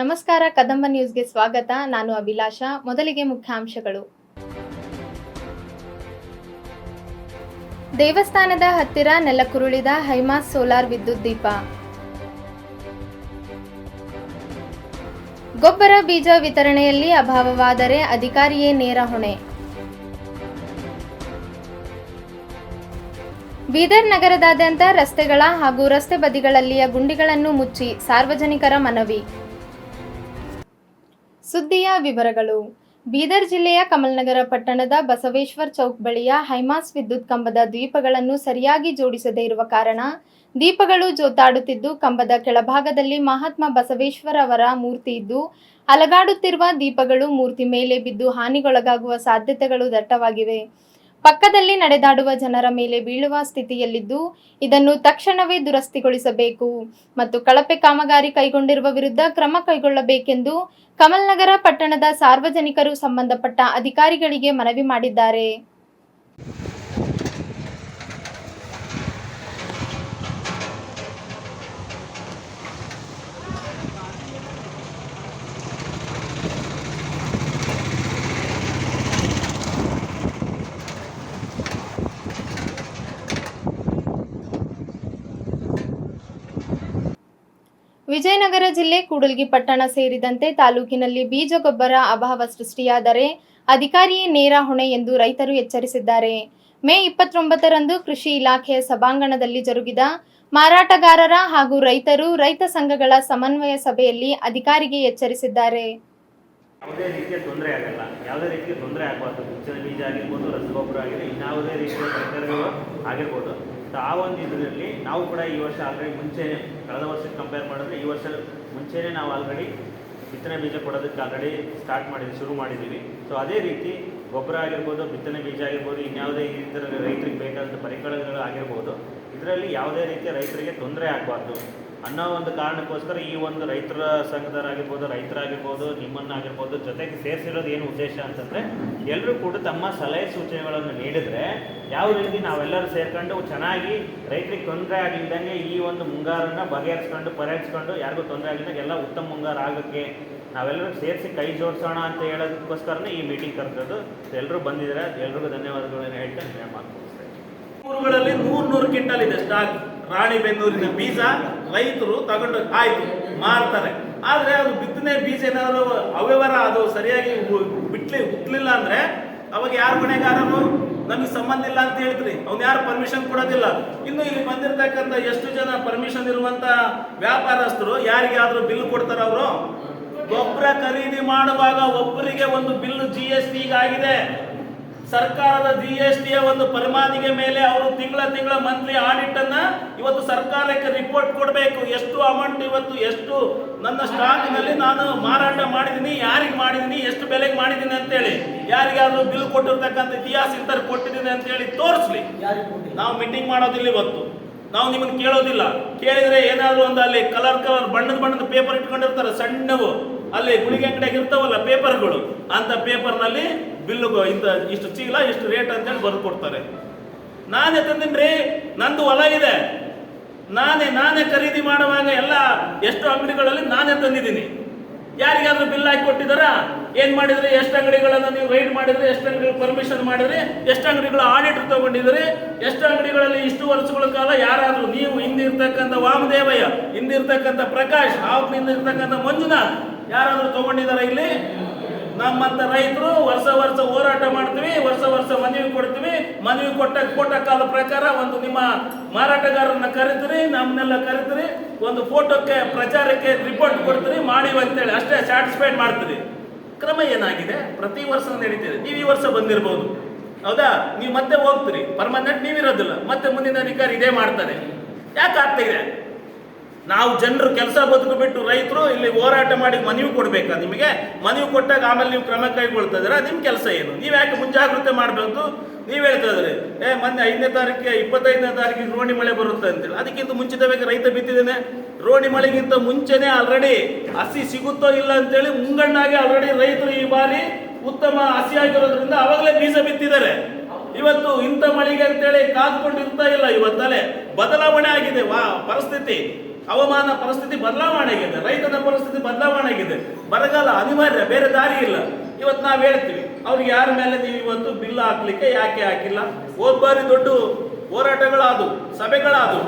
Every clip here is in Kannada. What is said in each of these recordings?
ನಮಸ್ಕಾರ, ಕದಂಬ ನ್ಯೂಸ್ಗೆ ಸ್ವಾಗತ. ನಾನು ಅಭಿಲಾಷ. ಮೊದಲಿಗೆ ಮುಖ್ಯಾಂಶಗಳು. ದೇವಸ್ಥಾನದ ಹತ್ತಿರ ನೆಲಕುರುಳಿದ ಹೈಮಾಸ್ ಸೋಲಾರ್ ವಿದ್ಯುತ್ ದೀಪ. ಗೊಬ್ಬರ ಬೀಜ ವಿತರಣೆಯಲ್ಲಿ ಅಭಾವವಾದರೆ ಅಧಿಕಾರಿಯೇ ನೇರ ಹೊಣೆ. ಬೀದರ್ ನಗರದಾದ್ಯಂತ ರಸ್ತೆಗಳ ಹಾಗೂ ರಸ್ತೆ ಬದಿಗಳಲ್ಲಿಯ ಗುಂಡಿಗಳನ್ನು ಮುಚ್ಚಿ ಸಾರ್ವಜನಿಕರ ಮನವಿ. ಸುದ್ದಿಯ ವಿವರಗಳು. ಬೀದರ್ ಜಿಲ್ಲೆಯ ಕಮಲ್ನಗರ ಪಟ್ಟಣದ ಬಸವೇಶ್ವರ್ ಚೌಕ್ ಬಳಿಯ ಹೈಮಾಸ್ ವಿದ್ಯುತ್ ಕಂಬದ ದೀಪಗಳನ್ನು ಸರಿಯಾಗಿ ಜೋಡಿಸದೇ ಇರುವ ಕಾರಣ ದೀಪಗಳು ಜೋತಾಡುತ್ತಿದ್ದು, ಕಂಬದ ಕೆಳಭಾಗದಲ್ಲಿ ಮಹಾತ್ಮ ಬಸವೇಶ್ವರ ಅವರ ಮೂರ್ತಿ ಇದ್ದು, ಅಲಗಾಡುತ್ತಿರುವ ದೀಪಗಳು ಮೂರ್ತಿ ಮೇಲೆ ಬಿದ್ದು ಹಾನಿಗೊಳಗಾಗುವ ಸಾಧ್ಯತೆಗಳು ದಟ್ಟವಾಗಿವೆ. ಪಕ್ಕದಲ್ಲಿ ನಡೆದಾಡುವ ಜನರ ಮೇಲೆ ಬೀಳುವ ಸ್ಥಿತಿಯಲ್ಲಿದ್ದು, ಇದನ್ನು ತಕ್ಷಣವೇ ದುರಸ್ತಿಗೊಳಿಸಬೇಕು ಮತ್ತು ಕಳಪೆ ಕಾಮಗಾರಿ ಕೈಗೊಂಡಿರುವ ವಿರುದ್ಧ ಕ್ರಮ ಕೈಗೊಳ್ಳಬೇಕೆಂದು ಕಮಲ್ನಗರ ಪಟ್ಟಣದ ಸಾರ್ವಜನಿಕರು ಸಂಬಂಧಪಟ್ಟ ಅಧಿಕಾರಿಗಳಿಗೆ ಮನವಿ ಮಾಡಿದ್ದಾರೆ. ವಿಜಯನಗರ ಜಿಲ್ಲೆ ಕೂಡಲ್ಗಿ ಪಟ್ಟಣ ಸೇರಿದಂತೆ ತಾಲೂಕಿನಲ್ಲಿ ಬೀಜ ಗೊಬ್ಬರ ಅಭಾವ ಸೃಷ್ಟಿಯಾದರೆ ಅಧಿಕಾರಿಯೇ ನೇರ ಹೊಣೆ ಎಂದು ರೈತರು ಎಚ್ಚರಿಸಿದ್ದಾರೆ. ಮೇ ಇಪ್ಪತ್ತೊಂಬತ್ತರಂದು ಕೃಷಿ ಇಲಾಖೆಯ ಸಭಾಂಗಣದಲ್ಲಿ ಜರುಗಿದ ಮಾರಾಟಗಾರರ ಹಾಗೂ ರೈತರು ರೈತ ಸಂಘಗಳ ಸಮನ್ವಯ ಸಭೆಯಲ್ಲಿ ಅಧಿಕಾರಿಗೆ ಎಚ್ಚರಿಸಿದ್ದಾರೆ. ಯಾವುದೇ ರೀತಿಯ ತೊಂದರೆ ಆಗಲ್ಲ. ಯಾವುದೇ ರೀತಿಯ ತೊಂದರೆ ಆಗಬಾರ್ದು. ಬೀಜ ಆಗಿರ್ಬೋದು, ರಸಗೊಬ್ಬರ ಇನ್ಯಾವುದೇ ರೀತಿಯ ತರಕಾರಿಗಳು ಆಗಿರ್ಬೋದು. ಸೊ ಆ ಒಂದು ಇದರಲ್ಲಿ ನಾವು ಕೂಡ ಈ ವರ್ಷ ಆಲ್ರೆಡಿ ಮುಂಚೆನೇ ಕಳೆದ ವರ್ಷಕ್ಕೆ ಕಂಪೇರ್ ಮಾಡಿದ್ರೆ ಈ ವರ್ಷ ಮುಂಚೆನೇ ನಾವು ಆಲ್ರೆಡಿ ಬಿತ್ತನೆ ಬೀಜ ಕೊಡೋದಕ್ಕೆ ಆಲ್ರೆಡಿ ಸ್ಟಾರ್ಟ್ ಮಾಡಿದ್ವಿ ಶುರು ಮಾಡಿದ್ದೀವಿ ಸೊ ಅದೇ ರೀತಿ ಗೊಬ್ಬರ ಆಗಿರ್ಬೋದು, ಬಿತ್ತನೆ ಬೀಜ ಆಗಿರ್ಬೋದು, ಇನ್ಯಾವುದೇ ಇತರ ರೈತರಿಗೆ ಬೇಕಾದಂಥ ಪರಿಕರಗಳು ಆಗಿರ್ಬೋದು, ಇದರಲ್ಲಿ ಯಾವುದೇ ರೀತಿಯ ರೈತರಿಗೆ ತೊಂದರೆ ಆಗಬಾರ್ದು. ಅನ್ನೋ ಒಂದು ಕಾರಣಕ್ಕೋಸ್ಕರ ಈ ಒಂದು ರೈತರ ಸಂಘದವರಾಗಿರ್ಬೋದು, ರೈತರಾಗಿರ್ಬೋದು, ನಿಮ್ಮನ್ನಾಗಿರ್ಬೋದು, ಜೊತೆಗೆ ಸೇರಿಸಿರೋದು ಏನು ಉದ್ದೇಶ ಅಂತಂದರೆ ಎಲ್ಲರೂ ಕೂಡ ತಮ್ಮ ಸಲಹೆ ಸೂಚನೆಗಳನ್ನು ನೀಡಿದರೆ, ಯಾವ ರೀತಿ ನಾವೆಲ್ಲರೂ ಸೇರ್ಕೊಂಡು ಚೆನ್ನಾಗಿ ರೈತರಿಗೆ ತೊಂದರೆ ಆಗಿಲ್ದಂಗೆ ಈ ಒಂದು ಮುಂಗಾರನ್ನು ಬಗೆಹರಿಸ್ಕೊಂಡು, ಪರಿಹರಿಸ್ಕೊಂಡು, ಯಾರಿಗೂ ತೊಂದರೆ ಆಗಿದ್ದಾಗ ಎಲ್ಲ ಉತ್ತಮ ಮುಂಗಾರು ಆಗೋಕ್ಕೆ ನಾವೆಲ್ಲರೂ ಸೇರಿಸಿ ಕೈ ಜೋಡಿಸೋಣ ಅಂತ ಹೇಳೋದಕ್ಕೋಸ್ಕರನೇ ಈ ಮೀಟಿಂಗ್ ಕರೆದದ್ದು. ಎಲ್ಲರೂ ಬಂದಿದ್ದಾರೆ? ಎಲ್ರಿಗೂ ಧನ್ಯವಾದಗಳನ್ನು ಹೇಳ್ತಾ ನಾನು ಮಾತುಕೊಳಿಸ್ತೇನೆ ಊರುಗಳಲ್ಲಿ ನೂರು ನೂರು ಕ್ವಿಂಟಲ್ ಇದೆ ಸ್ಟಾಕ್. ರಾಣಿ ಬೆನ್ನೂರಿನ ಬೀಜ ರೈತರು ತಗೊಂಡು ಆಯ್ತು, ಮಾರ್ತಾರೆ. ಆದ್ರೆ ಅದು ಬಿತ್ತನೆ ಬೀಜ ಏನಾದ್ರು ಅವ್ಯವಹಾರ ಅದು ಸರಿಯಾಗಿ ಬಿಟ್ಲಿ, ಹುಟ್ಲಿಲ್ಲ ಅಂದ್ರೆ ಅವಾಗ ಯಾರು ಹೊಣೆಗಾರರು? ನಮಗೆ ಸಂಬಂಧ ಇಲ್ಲ ಅಂತ ಹೇಳ್ತೀರಿ. ಅವ್ನು ಯಾರು ಪರ್ಮಿಷನ್ ಕೊಡೋದಿಲ್ಲ. ಇನ್ನು ಇಲ್ಲಿ ಬಂದಿರತಕ್ಕಂಥ ಎಷ್ಟು ಜನ ಪರ್ಮಿಷನ್ ಇರುವಂತ ವ್ಯಾಪಾರಸ್ಥರು, ಯಾರಿಗಾದ್ರೂ ಬಿಲ್ ಕೊಡ್ತಾರ ಅವರು? ಗೊಬ್ಬರ ಖರೀದಿ ಮಾಡುವಾಗ ಒಬ್ಬರಿಗೆ ಒಂದು ಬಿಲ್ ಜಿ ಎಸ್ ಟಿ ಆಗಿದೆ ಸರ್ಕಾರದ ಜಿ ಎಸ್ ಟಿಯ ಒಂದು ಪರಮಾದಿಗೆ ಮೇಲೆ ಅವರು ತಿಂಗಳ ತಿಂಗಳ ಮಂತ್ಲಿ ಆಡಿಟ್ ಅನ್ನ ಇವತ್ತು ಸರ್ಕಾರಕ್ಕೆ ರಿಪೋರ್ಟ್ ಕೊಡಬೇಕು. ಎಷ್ಟು ಅಮೌಂಟ್ ಇವತ್ತು ಎಷ್ಟು ನನ್ನ ಸ್ಟಾಕ್ನಲ್ಲಿ ನಾನು ಮಾರಾಟ ಮಾಡಿದ್ದೀನಿ ಯಾರಿಗೆ ಮಾಡಿದ್ದೀನಿ ಎಷ್ಟು ಬೆಲೆಗೆ ಮಾಡಿದ್ದೀನಿ ಅಂತೇಳಿ. ಯಾರಿಗಾದ್ರೂ ಬಿಲ್ ಕೊಟ್ಟಿರ್ತಕ್ಕಂಥ ಇತಿಹಾಸ ಇಂತ ಕೊಟ್ಟಿದ್ದೀನಿ ಅಂತೇಳಿ ತೋರಿಸ್ಲಿ. ನಾವು ಮೀಟಿಂಗ್ ಮಾಡೋದಿಲ್ಲ ಇವತ್ತು. ನಾವು ನಿಮ್ಮನ್ನು ಕೇಳೋದಿಲ್ಲ. ಕೇಳಿದ್ರೆ ಏನಾದರೂ ಒಂದು ಅಲ್ಲಿ ಕಲರ್ ಕಲರ್ ಬಣ್ಣದ ಬಣ್ಣದ ಪೇಪರ್ ಇಟ್ಕೊಂಡಿರ್ತಾರೆ, ಸಣ್ಣವು. ಅಲ್ಲಿ ಗುಳಿಗೆ ಅಂಗಡಿಯಾಗ ಇರ್ತಾವಲ್ಲ ಪೇಪರ್ಗಳು ಅಂತ ಪೇಪರ್ನಲ್ಲಿ ಬಿಲ್ಲು ಇಂಥ ಇಷ್ಟು ಚೀಲ, ಇಷ್ಟು ರೇಟ್ ಅಂತೇಳಿ ಬರೆದು ಕೊಡ್ತಾರೆ. ನಾನೇ ತಂದಿನ್ರಿ, ನಂದು ಹೊಲ ಇದೆ. ನಾನೇ ನಾನೇ ಖರೀದಿ ಮಾಡುವಾಗ ಎಲ್ಲ ಎಷ್ಟು ಅಂಗಡಿಗಳಲ್ಲಿ ನಾನೇ ತಂದಿದ್ದೀನಿ. ಯಾರಿಗಾದ್ರೂ ಬಿಲ್ ಹಾಕಿ ಕೊಟ್ಟಿದ್ದಾರಾ? ಏನ್ ಮಾಡಿದ್ರಿ? ಎಷ್ಟು ಅಂಗಡಿಗಳನ್ನ ನೀವು ರೈಡ್ ಮಾಡಿದ್ರಿ? ಎಷ್ಟು ಅಂಗಡಿಗಳು ಪರ್ಮಿಷನ್ ಮಾಡಿದ್ರಿ? ಎಷ್ಟು ಅಂಗಡಿಗಳು ಆಡಿಟ್ ತಗೊಂಡಿದ್ರಿ? ಎಷ್ಟು ಅಂಗಡಿಗಳಲ್ಲಿ ಇಷ್ಟು ವರ್ಷಗಳ ಕಾಲ ಯಾರಾದ್ರೂ ನೀವು, ಹಿಂದಿರ್ತಕ್ಕಂಥ ವಾಮದೇವಯ್ಯ, ಹಿಂದಿರ್ತಕ್ಕಂಥ ಪ್ರಕಾಶ್ ಹಿಂದ ಇರ್ತಕ್ಕಂಥ ಮಂಜುನಾಥ್, ಯಾರಾದ್ರೂ ತಗೊಂಡಿದಾರ ಇಲ್ಲಿ? ನಮ್ಮಂತ ರೈತರು ವರ್ಷ ವರ್ಷ ಹೋರಾಟ ಮಾಡ್ತೀವಿ, ವರ್ಷ ವರ್ಷ ಮನವಿ ಕೊಡ್ತೀವಿ. ಮನವಿ ಕೊಟ್ಟ ಕೊಟ್ಟ ಕಾಲ ಪ್ರಕಾರ ಒಂದು ನಿಮ್ಮ ಮಾರಾಟಗಾರರನ್ನ ಕರಿತೀರಿ ನಮ್ಮನ್ನೆಲ್ಲ ಕರಿತೀರಿ. ಒಂದು ಫೋಟೋಕ್ಕೆ ಪ್ರಚಾರಕ್ಕೆ ರಿಪೋರ್ಟ್ ಕೊಡ್ತೀರಿ, ಮಾಡಿವಿ ಅಂತೇಳಿ. ಅಷ್ಟೇ ಸ್ಯಾಟಿಸ್ಫೈಡ್ ಮಾಡ್ತೀರಿ. ಕ್ರಮ ಏನಾಗಿದೆ? ಪ್ರತಿ ವರ್ಷ ನಡೀತಿದೆ. ನೀವು ಈ ವರ್ಷ ಬಂದಿರಬಹುದು ಹೌದಾ? ನೀವು ಮತ್ತೆ ಹೋಗ್ತೀರಿ. ಪರ್ಮನೆಂಟ್ ನೀವಿರೋದಿಲ್ಲ. ಮತ್ತೆ ಮುಂದಿನ ಅಧಿಕಾರಿ ಇದೇ ಮಾಡ್ತಾರೆ. ಯಾಕೆ ಆಗ್ತಿದೆ ನಾವು ಜನರು ಕೆಲಸ ಬದುಕು ಬಿಟ್ಟು ರೈತರು ಇಲ್ಲಿ ಹೋರಾಟ ಮಾಡಿ ಮನವಿ ಕೊಡಬೇಕಾ ನಿಮಗೆ? ಮನವಿ ಕೊಟ್ಟಾಗ ಆಮೇಲೆ ನೀವು ಕ್ರಮ ಕೈಗೊಳ್ತಾ ನಿಮ್ಮ ಕೆಲಸ ಏನು? ನೀವು ಯಾಕೆ ಮುಂಜಾಗ್ರತೆ ಮಾಡಬೇಕು? ನೀವು ಹೇಳ್ತಾ ಇದ್ರಿ ಏ, ಮೊನ್ನೆ ಐದನೇ ತಾರೀಕಿಗೆ ಇಪ್ಪತ್ತೈದನೇ ತಾರೀಕಿಗೆ ರೋಣಿ ಮಳೆ ಬರುತ್ತೆ ಅಂತೇಳಿ ಅದಕ್ಕಿಂತ ಮುಂಚಿತವಾಗಿ ರೈತ ಬಿತ್ತಿದ್ದೇನೆ ರೋಣಿ ಮಳೆಗಿಂತ ಮುಂಚೆನೆ ಆಲ್ರೆಡಿ ಹಸಿ ಸಿಗುತ್ತೋ ಇಲ್ಲ ಅಂತೇಳಿ ಮುಂಗಣ್ಣಾಗಿ ಆಲ್ರೆಡಿ ರೈತರು ಈ ಬಾರಿ ಉತ್ತಮ ಹಸಿ ಆಗಿರೋದ್ರಿಂದ ಅವಾಗಲೇ ಬೀಜ ಬಿತ್ತಿದ್ದಾರೆ. ಇವತ್ತು ಇಂಥ ಮಳೆಗೆ ಅಂತೇಳಿ ಕಾದ್ಕೊಂಡಿರ್ತಾ ಇಲ್ಲ ಇವತ್ತಲೇ. ಬದಲಾವಣೆ ಆಗಿದೆ. ವಾ, ಪರಿಸ್ಥಿತಿ. ಹವಾಮಾನ ಪರಿಸ್ಥಿತಿ ಬದಲಾವಣೆ ಆಗಿದೆ, ರೈತನ ಪರಿಸ್ಥಿತಿ ಬದಲಾವಣೆ ಆಗಿದೆ. ಬರಗಾಲ ಅನಿವಾರ್ಯ, ಬೇರೆ ದಾರಿ ಇಲ್ಲ. ಇವತ್ತು ನಾವು ಹೇಳ್ತೀವಿ, ಅವ್ರಿಗೆ ಯಾರ ಮೇಲೆ ನೀವು ಇವತ್ತು ಬಿಲ್ ಹಾಕ್ಲಿಕ್ಕೆ ಯಾಕೆ ಹಾಕಿಲ್ಲ? ಹೋದ್ ಬಾರಿ ದೊಡ್ಡ ಹೋರಾಟಗಳಾದವು, ಸಭೆಗಳಾದವು.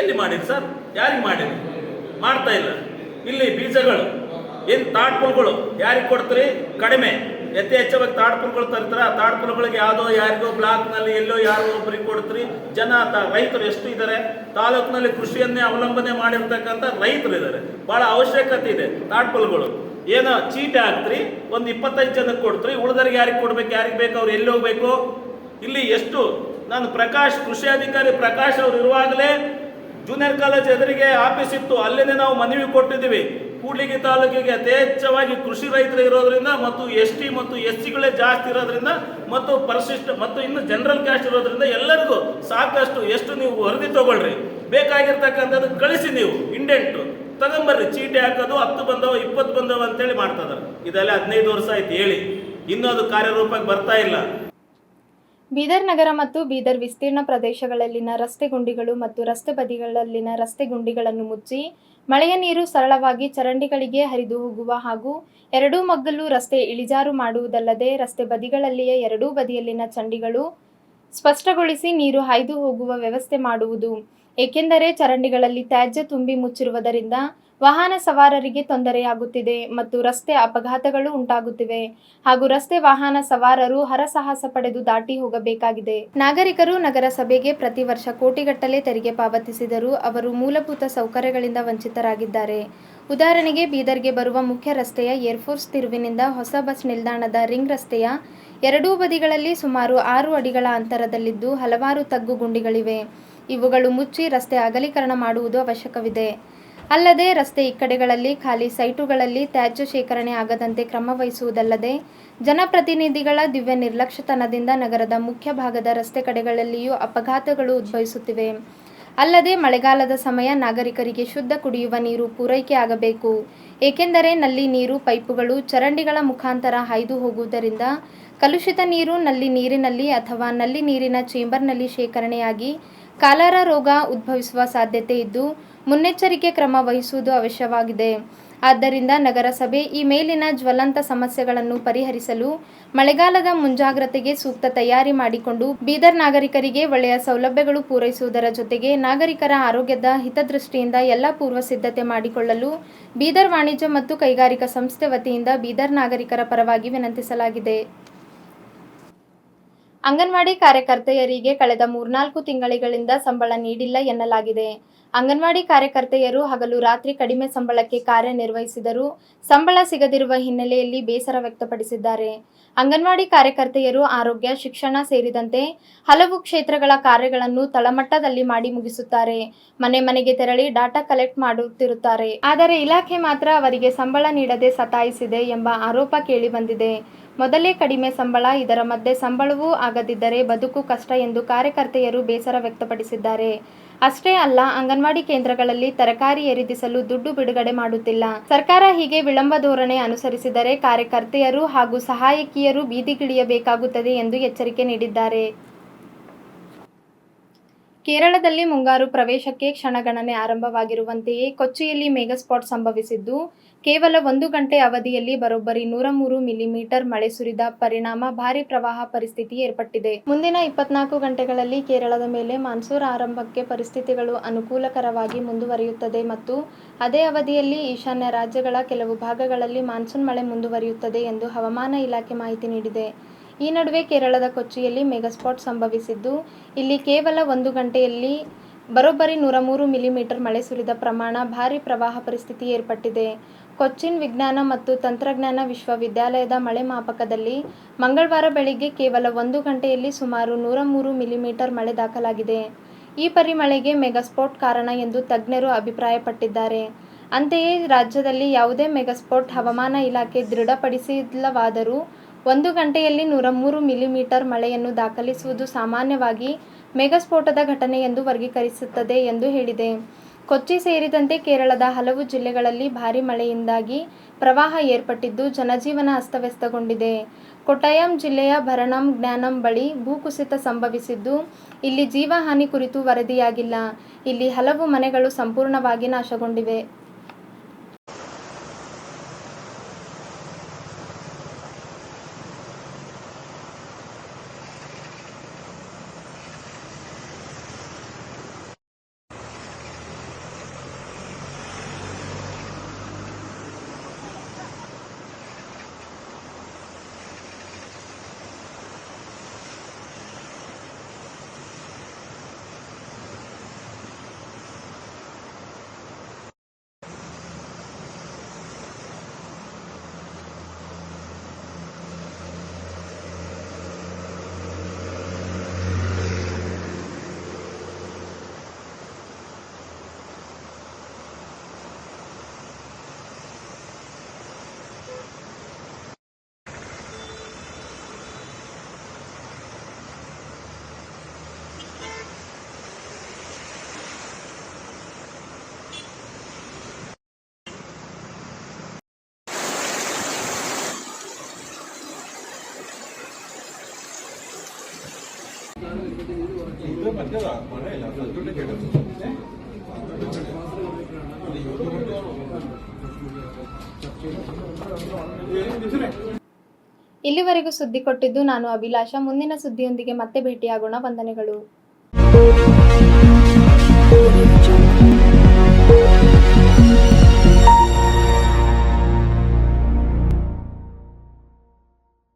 ಎಲ್ಲಿ ಮಾಡಿರಿ ಸರ್? ಯಾರಿಗೆ ಮಾಡಿರಿ ಮಾಡ್ತಾ ಇಲ್ಲ. ಇಲ್ಲಿ ಬೀಜಗಳು, ಏನ್ ತಾಡ್ಪುಲ್ಗಳು, ಯಾರಿಗೆ ಕೊಡ್ತೀರಿ? ಕಡಿಮೆ. ಯಥೇಚ್ಛವಾಗಿ ತಾಡ್ಪುಲ್ಗಳು ತರ್ತಾರೆ. ಆ ತಾಡ್ಪುಲ್ಗಳಿಗೆ ಯಾವುದೋ ಯಾರಿಗೋ ಬ್ಲಾಕ್ನಲ್ಲಿ ಎಲ್ಲೋ ಯಾರೋ ಒಬ್ಬರಿಗೆ ಕೊಡ್ತೀರಿ. ಜನ ರೈತರು ಎಷ್ಟು ಇದ್ದಾರೆ? ತಾಲೂಕಿನಲ್ಲಿ ಕೃಷಿಯನ್ನೇ ಅವಲಂಬನೆ ಮಾಡಿರ್ತಕ್ಕಂಥ ರೈತರು ಇದ್ದಾರೆ. ಬಹಳ ಅವಶ್ಯಕತೆ ಇದೆ ತಾಡ್ಪುಲ್ಗಳು ಏನೋ ಚೀಟಿ ಹಾಕ್ತ್ರಿ, ಒಂದು ಇಪ್ಪತ್ತೈದು ಜನಕ್ಕೆ ಕೊಡ್ತೀರಿ. ಉಳಿದರಿಗೆ ಯಾರಿಗೆ ಕೊಡ್ಬೇಕು, ಯಾರಿಗೆ ಬೇಕು, ಅವ್ರು ಎಲ್ಲಿ ಹೋಗ್ಬೇಕು? ಇಲ್ಲಿ ಎಷ್ಟು? ನಾನು ಪ್ರಕಾಶ್, ಕೃಷಿ ಅಧಿಕಾರಿ ಪ್ರಕಾಶ್ ಅವರು ಇರುವಾಗಲೇ ಜೂನಿಯರ್ ಕಾಲೇಜ್ ಎದುರಿಗೆ ಆಫೀಸ್ ಇತ್ತು. ಅಲ್ಲೇನೆ ನಾವು ಮನವಿ ಕೊಟ್ಟಿದ್ದೀವಿ. ಕೂಡ್ಲಿಗಿ ತಾಲೂಕಿಗೆ ಯಥೇಚ್ಛವಾಗಿ ಕೃಷಿ ರೈತರು ಇರೋದ್ರಿಂದ ಮತ್ತು ಎಸ್ ಟಿ ಮತ್ತು ಎಸ್ ಸಿಗಳೇ ಜಾಸ್ತಿ ಇರೋದ್ರಿಂದ ಮತ್ತು ಪರಿಶಿಷ್ಟ ಮತ್ತು ಇನ್ನು ಜನರಲ್ ಕ್ಯಾಸ್ಟ್ ಇರೋದ್ರಿಂದ ಎಲ್ಲರಿಗೂ ಸಾಕಷ್ಟು ಎಷ್ಟು ನೀವು ವರದಿ ತಗೊಳ್ರಿ. ಬೇಕಾಗಿರ್ತಕ್ಕಂಥದ್ದು ಕಳಿಸಿ ನೀವು. ಇಂಡೆಂಟು. ತಗೊಂಬರ್ರಿ. ಚೀಟಿ ಹಾಕೋದು ಹತ್ತು ಬಂದವ, ಇಪ್ಪತ್ತು ಬಂದವ ಅಂತೇಳಿ ಮಾಡ್ತಾ ಇದಾರೆ. ಇದೆಲ್ಲ ಹದಿನೈದು ವರ್ಷ ಆಯ್ತು ಹೇಳಿ. ಇನ್ನೂ ಅದು ಕಾರ್ಯರೂಪಕ್ಕೆ ಬರ್ತಾ ಇಲ್ಲ. ಬೀದರ್ ನಗರ ಮತ್ತು ಬೀದರ್ ವಿಸ್ತೀರ್ಣ ಪ್ರದೇಶಗಳಲ್ಲಿನ ರಸ್ತೆ ಗುಂಡಿಗಳು ಮತ್ತು ರಸ್ತೆ ಬದಿಗಳಲ್ಲಿನ ರಸ್ತೆ ಗುಂಡಿಗಳನ್ನು ಮುಚ್ಚಿ, ಮಳೆಯ ನೀರು ಸರಳವಾಗಿ ಚರಂಡಿಗಳಿಗೆ ಹರಿದು ಹೋಗುವ ಹಾಗೂ ಎರಡೂ ಮಗ್ಗಲು ರಸ್ತೆ ಇಳಿಜಾರು ಮಾಡುವುದಲ್ಲದೆ ರಸ್ತೆ ಬದಿಗಳಲ್ಲಿಯೇ ಎರಡೂ ಬದಿಯಲ್ಲಿನ ಚಂಡಿಗಳು ಸ್ಪಷ್ಟಗೊಳಿಸಿ ನೀರು ಹಾಯ್ದು ಹೋಗುವ ವ್ಯವಸ್ಥೆ ಮಾಡುವುದು. ಏಕೆಂದರೆ ಚರಂಡಿಗಳಲ್ಲಿ ತ್ಯಾಜ್ಯ ತುಂಬಿ ಮುಚ್ಚಿರುವುದರಿಂದ ವಾಹನ ಸವಾರರಿಗೆ ತೊಂದರೆಯಾಗುತ್ತಿದೆ ಮತ್ತು ರಸ್ತೆ ಅಪಘಾತಗಳು ಉಂಟಾಗುತ್ತಿವೆ. ಹಾಗೂ ರಸ್ತೆ ವಾಹನ ಸವಾರರು ಹರಸಾಹಸ ಪಡೆದು ದಾಟಿ ಹೋಗಬೇಕಾಗಿದೆ. ನಾಗರಿಕರು ನಗರಸಭೆಗೆ ಪ್ರತಿ ವರ್ಷ ಕೋಟಿಗಟ್ಟಲೆ ತೆರಿಗೆ ಪಾವತಿಸಿದರೂ ಅವರು ಮೂಲಭೂತ ಸೌಕರ್ಯಗಳಿಂದ ವಂಚಿತರಾಗಿದ್ದಾರೆ. ಉದಾಹರಣೆಗೆ ಬೀದರ್ಗೆ ಬರುವ ಮುಖ್ಯ ರಸ್ತೆಯ ಏರ್ಫೋರ್ಸ್ ತಿರುವಿನಿಂದ ಹೊಸ ಬಸ್ ನಿಲ್ದಾಣದ ರಿಂಗ್ ರಸ್ತೆಯ ಎರಡೂ ಬದಿಗಳಲ್ಲಿ ಸುಮಾರು ಆರು ಅಡಿಗಳ ಅಂತರದಲ್ಲಿದ್ದು ಹಲವಾರು ತಗ್ಗು ಗುಂಡಿಗಳಿವೆ. ಇವುಗಳು ಮುಚ್ಚಿ ರಸ್ತೆ ಅಗಲೀಕರಣ ಮಾಡುವುದು ಅವಶ್ಯಕವಿದೆ. ಅಲ್ಲದೆ ರಸ್ತೆ ಇಕ್ಕಡೆಗಳಲ್ಲಿ, ಖಾಲಿ ಸೈಟುಗಳಲ್ಲಿ ತ್ಯಾಜ್ಯ ಶೇಖರಣೆ ಆಗದಂತೆ ಕ್ರಮ ವಹಿಸುವುದಲ್ಲದೆ, ಜನಪ್ರತಿನಿಧಿಗಳ ದಿವ್ಯ ನಿರ್ಲಕ್ಷ್ಯತನದಿಂದ ನಗರದ ಮುಖ್ಯ ಭಾಗದ ರಸ್ತೆ ಕಡೆಗಳಲ್ಲಿಯೂ ಅಪಘಾತಗಳು ಉದ್ಭವಿಸುತ್ತಿವೆ. ಅಲ್ಲದೆ ಮಳೆಗಾಲದ ಸಮಯ ನಾಗರಿಕರಿಗೆ ಶುದ್ಧ ಕುಡಿಯುವ ನೀರು ಪೂರೈಕೆ ಆಗಬೇಕು. ಏಕೆಂದರೆ ನಲ್ಲಿ ನೀರು, ಪೈಪುಗಳು, ಚರಂಡಿಗಳ ಮುಖಾಂತರ ಹಾಯ್ದು ಹೋಗುವುದರಿಂದ ಕಲುಷಿತ ನೀರು ನಲ್ಲಿ ನೀರಿನಲ್ಲಿ ಅಥವಾ ನಲ್ಲಿ ನೀರಿನ ಚೇಂಬರ್ನಲ್ಲಿ ಶೇಖರಣೆಯಾಗಿ ಕಾಲರ ರೋಗ ಉದ್ಭವಿಸುವ ಸಾಧ್ಯತೆ ಇದ್ದು ಮುನ್ನೆಚ್ಚರಿಕೆ ಕ್ರಮ ವಹಿಸುವುದು ಅವಶ್ಯವಾಗಿದೆ. ಆದ್ದರಿಂದ ನಗರಸಭೆ ಈ ಮೇಲಿನ ಜ್ವಲಂತ ಸಮಸ್ಯೆಗಳನ್ನು ಪರಿಹರಿಸಲು ಮಳೆಗಾಲದ ಮುಂಜಾಗ್ರತೆಗೆ ಸೂಕ್ತ ತಯಾರಿ ಮಾಡಿಕೊಂಡು ಬೀದರ್ ನಾಗರಿಕರಿಗೆ ಒಳ್ಳೆಯ ಸೌಲಭ್ಯಗಳು ಪೂರೈಸುವುದರ ಜೊತೆಗೆ ನಾಗರಿಕರ ಆರೋಗ್ಯದ ಹಿತದೃಷ್ಟಿಯಿಂದ ಎಲ್ಲ ಪೂರ್ವ ಸಿದ್ಧತೆ ಮಾಡಿಕೊಳ್ಳಲು ಬೀದರ್ ವಾಣಿಜ್ಯ ಮತ್ತು ಕೈಗಾರಿಕಾ ಸಂಸ್ಥೆ ವತಿಯಿಂದ ಬೀದರ್ ನಾಗರಿಕರ ಪರವಾಗಿ ವಿನಂತಿಸಲಾಗಿದೆ. ಅಂಗನವಾಡಿ ಕಾರ್ಯಕರ್ತೆಯರಿಗೆ ಕಳೆದ ಮೂರ್ನಾಲ್ಕು ತಿಂಗಳಿಗಳಿಂದ ಸಂಬಳ ನೀಡಿಲ್ಲ ಎನ್ನಲಾಗಿದೆ. ಅಂಗನವಾಡಿ ಕಾರ್ಯಕರ್ತೆಯರು ಹಗಲು ರಾತ್ರಿ ಕಡಿಮೆ ಸಂಬಳಕ್ಕೆ ಕಾರ್ಯನಿರ್ವಹಿಸಿದರೂ ಸಂಬಳ ಸಿಗದಿರುವ ಹಿನ್ನೆಲೆಯಲ್ಲಿ ಬೇಸರ ವ್ಯಕ್ತಪಡಿಸಿದ್ದಾರೆ. ಅಂಗನವಾಡಿ ಕಾರ್ಯಕರ್ತೆಯರು ಆರೋಗ್ಯ, ಶಿಕ್ಷಣ ಸೇರಿದಂತೆ ಹಲವು ಕ್ಷೇತ್ರಗಳ ಕಾರ್ಯಗಳನ್ನು ತಳಮಟ್ಟದಲ್ಲಿ ಮಾಡಿ ಮುಗಿಸುತ್ತಾರೆ. ಮನೆ ಮನೆಗೆ ತೆರಳಿ ಡಾಟಾ ಕಲೆಕ್ಟ್ ಮಾಡುತ್ತಿರುತ್ತಾರೆ. ಆದರೆ ಇಲಾಖೆ ಮಾತ್ರ ಅವರಿಗೆ ಸಂಬಳ ನೀಡದೆ ಸತಾಯಿಸಿದೆ ಎಂಬ ಆರೋಪ ಕೇಳಿಬಂದಿದೆ ಮೊದಲೇ ಕಡಿಮೆ ಸಂಬಳ, ಇದರ ಮಧ್ಯೆ ಸಂಬಳವೂ ಆಗದಿದ್ದರೆ ಬದುಕು ಕಷ್ಟ ಎಂದು ಕಾರ್ಯಕರ್ತೆಯರು ಬೇಸರ ವ್ಯಕ್ತಪಡಿಸಿದ್ದಾರೆ. ಅಷ್ಟೇ ಅಲ್ಲ, ಅಂಗನವಾಡಿ ಕೇಂದ್ರಗಳಲ್ಲಿ ತರಕಾರಿ ಎರಿದಿಸಲು ದುಡ್ಡು ಬಿಡುಗಡೆ ಮಾಡುತ್ತಿಲ್ಲ. ಸರ್ಕಾರ ಹೀಗೆ ವಿಳಂಬ ಧೋರಣೆ ಅನುಸರಿಸಿದರೆ ಕಾರ್ಯಕರ್ತೆಯರು ಹಾಗೂ ಸಹಾಯಕಿಯರು ಬೀದಿಗಿಳಿಯಬೇಕಾಗುತ್ತದೆ ಎಂದು ಎಚ್ಚರಿಕೆ ನೀಡಿದ್ದಾರೆ. ಕೇರಳದಲ್ಲಿ ಮುಂಗಾರು ಪ್ರವೇಶಕ್ಕೆ ಕ್ಷಣಗಣನೆ ಆರಂಭವಾಗಿರುವಂತೆಯೇ ಕೊಚ್ಚಿಯಲ್ಲಿ ಮೇಘಸ್ಫೋಟ್ ಸಂಭವಿಸಿದ್ದು, ಕೇವಲ ಒಂದು ಗಂಟೆ ಅವಧಿಯಲ್ಲಿ ಬರೋಬ್ಬರಿ ನೂರ ಮೂರು ಮಿಲಿಮೀಟರ್ ಮಳೆ ಸುರಿದ ಪರಿಣಾಮ ಭಾರಿ ಪ್ರವಾಹ ಪರಿಸ್ಥಿತಿ ಏರ್ಪಟ್ಟಿದೆ. ಮುಂದಿನ ಇಪ್ಪತ್ನಾಲ್ಕು ಗಂಟೆಗಳಲ್ಲಿ ಕೇರಳದ ಮೇಲೆ ಮಾನ್ಸೂನ್ ಆರಂಭಕ್ಕೆ ಪರಿಸ್ಥಿತಿಗಳು ಅನುಕೂಲಕರವಾಗಿ ಮುಂದುವರಿಯುತ್ತದೆ ಮತ್ತು ಅದೇ ಅವಧಿಯಲ್ಲಿ ಈಶಾನ್ಯ ರಾಜ್ಯಗಳ ಕೆಲವು ಭಾಗಗಳಲ್ಲಿ ಮಾನ್ಸೂನ್ ಮಳೆ ಮುಂದುವರಿಯುತ್ತದೆ ಎಂದು ಹವಾಮಾನ ಇಲಾಖೆ ಮಾಹಿತಿ ನೀಡಿದೆ. ಈ ನಡುವೆ ಕೇರಳದ ಕೊಚ್ಚಿಯಲ್ಲಿ ಮೆಗಾಸ್ಪಾಟ್ ಸಂಭವಿಸಿದ್ದು, ಇಲ್ಲಿ ಕೇವಲ ಒಂದು ಗಂಟೆಯಲ್ಲಿ ಬರೋಬ್ಬರಿ ನೂರ ಮೂರು ಮಿಲಿಮೀಟರ್ ಮಳೆ ಸುರಿದ ಪ್ರಮಾಣ ಭಾರಿ ಪ್ರವಾಹ ಪರಿಸ್ಥಿತಿ ಏರ್ಪಟ್ಟಿದೆ. ಕೊಚ್ಚಿನ್ ವಿಜ್ಞಾನ ಮತ್ತು ತಂತ್ರಜ್ಞಾನ ವಿಶ್ವವಿದ್ಯಾಲಯದ ಮಳೆ ಮಾಪಕದಲ್ಲಿ ಮಂಗಳವಾರ ಬೆಳಿಗ್ಗೆ ಕೇವಲ ಒಂದು ಗಂಟೆಯಲ್ಲಿ ಸುಮಾರು ನೂರ ಮೂರು ಮಿಲಿಮೀಟರ್ ಮಳೆ ದಾಖಲಾಗಿದೆ. ಈ ಪರಿಮಳೆಗೆ ಮೆಗಾಸ್ಪಾಟ್ ಕಾರಣ ಎಂದು ತಜ್ಞರು ಅಭಿಪ್ರಾಯಪಟ್ಟಿದ್ದಾರೆ. ಅಂತೆಯೇ ರಾಜ್ಯದಲ್ಲಿ ಯಾವುದೇ ಮೆಗಾಸ್ಪಾಟ್ ಹವಾಮಾನ ಇಲಾಖೆ ದೃಢಪಡಿಸಿಲ್ಲವಾದರೂ ಒಂದು ಗಂಟೆಯಲ್ಲಿ ನೂರ ಮೂರು ಮಿಲಿಮೀಟರ್ ಮಳೆಯನ್ನು ದಾಖಲಿಸುವುದು ಸಾಮಾನ್ಯವಾಗಿ ಮೆಗಾಸ್ಫೋಟದ ಘಟನೆ ಎಂದು ವರ್ಗೀಕರಿಸುತ್ತದೆ ಎಂದು ಹೇಳಿದೆ. ಕೊಚ್ಚಿ ಸೇರಿದಂತೆ ಕೇರಳದ ಹಲವು ಜಿಲ್ಲೆಗಳಲ್ಲಿ ಭಾರೀ ಮಳೆಯಿಂದಾಗಿ ಪ್ರವಾಹ ಏರ್ಪಟ್ಟಿದ್ದು ಜನಜೀವನ ಅಸ್ತವ್ಯಸ್ತಗೊಂಡಿದೆ. ಕೊಟ್ಟಾಯಂ ಜಿಲ್ಲೆಯ ಭರಣಂ ಜ್ಞಾನಂ ಬಳಿ ಭೂಕುಸಿತ ಸಂಭವಿಸಿದ್ದು ಇಲ್ಲಿ ಜೀವಹಾನಿ ಕುರಿತು ವರದಿಯಾಗಿಲ್ಲ. ಇಲ್ಲಿ ಹಲವು ಮನೆಗಳು ಸಂಪೂರ್ಣವಾಗಿ ನಾಶಗೊಂಡಿವೆ. ಇಲ್ಲಿವರೆಗೂ ಸುದ್ದಿ ಕೊಟ್ಟಿದ್ದು ನಾನು ಅಭಿಲಾಷ. ಮುಂದಿನ ಸುದ್ದಿಯೊಂದಿಗೆ ಮತ್ತೆ ಭೇಟಿಯಾಗೋಣ. ವಂದನೆಗಳು.